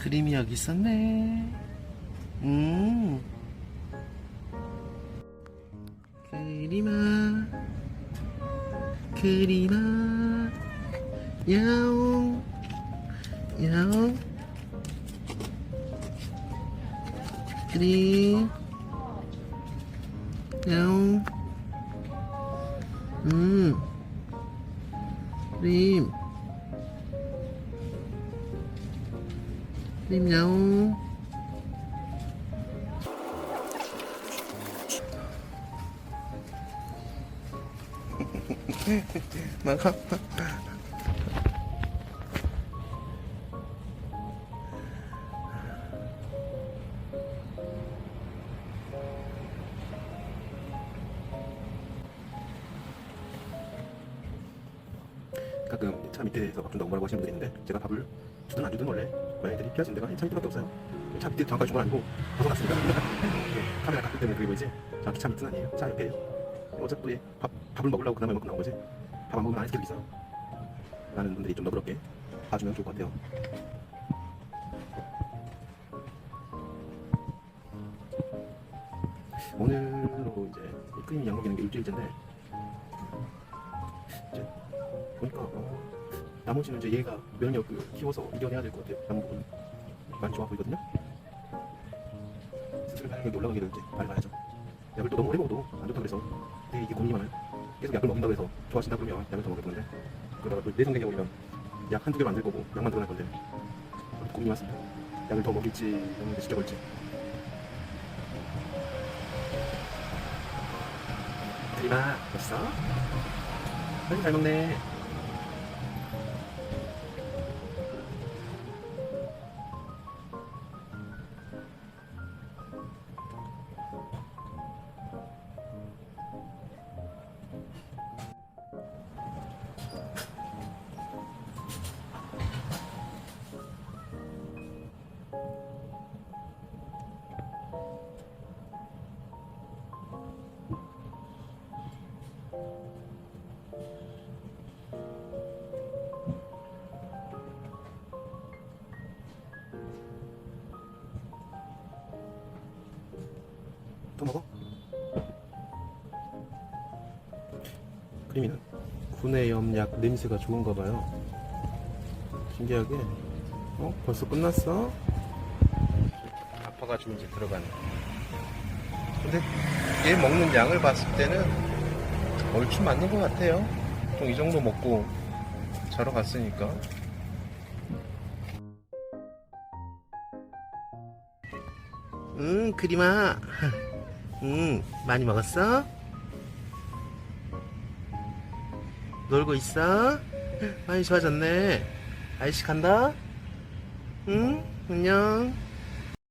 그림이 여기 있었네. 음. 그림아, 그림아, 야옹, 야옹. 그림, 야옹. 음. 그림. 그림 야옹. 가. 가끔 차 밑에서 밥 준다고 뭐라고 하시는 분들이 있는데 제가 밥을 주든 안 주든 원래 고양이들이 피하시는 데가 차 밑에밖에 없어요. 차 밑에 잠깐 준건 아니고 벗어났으니까 그 카메라 각도 때문에 그게 보이지 정확히 차 밑은 아니에요. 차 옆에요 어차피 밥, 밥을 먹으려고 그나마 이만큼 나온 거지. 밥 안 먹으면 안수 있어 라는 분들이 좀 너그럽게 봐주면 좋을 것 같아요. 오늘로 이제 이 크림 양 먹이는 게 일주일째인데 이제 나머지는 이제 얘가 면역을 키워서 이겨내야 될 것 같아요. 남은 부분 많이 좋아 보이거든요. 수술 가능력이 올라가기를 이제 바라봐야죠. 약을 또 너무 오래 먹어도 안 좋다 그래서 근데 이게 고민이 많아요. 계속 약을 먹는다고 해서 좋아진다 그러면 약을 더 먹어보는데 그러다가 또 내성적이 오면 약 한두 개 만들 거고 약만 들어갈 건데 고민이 많습니다. 약을 더 먹일지 아니면 지켜볼지 그리마 됐어? 아주 잘 먹네 또 먹어? 크리미는 구내염약 냄새가 좋은가 봐요. 신기하게. 어? 벌써 끝났어? 아파가지고 이제 들어가네. 근데 얘 먹는 양을 봤을 때는 얼추 맞는 것 같아요. 좀 이 정도 먹고 자러 갔으니까. 응, 그림아. 응, 많이 먹었어? 놀고 있어? 많이 좋아졌네. 아이씨 간다? 응? 안녕.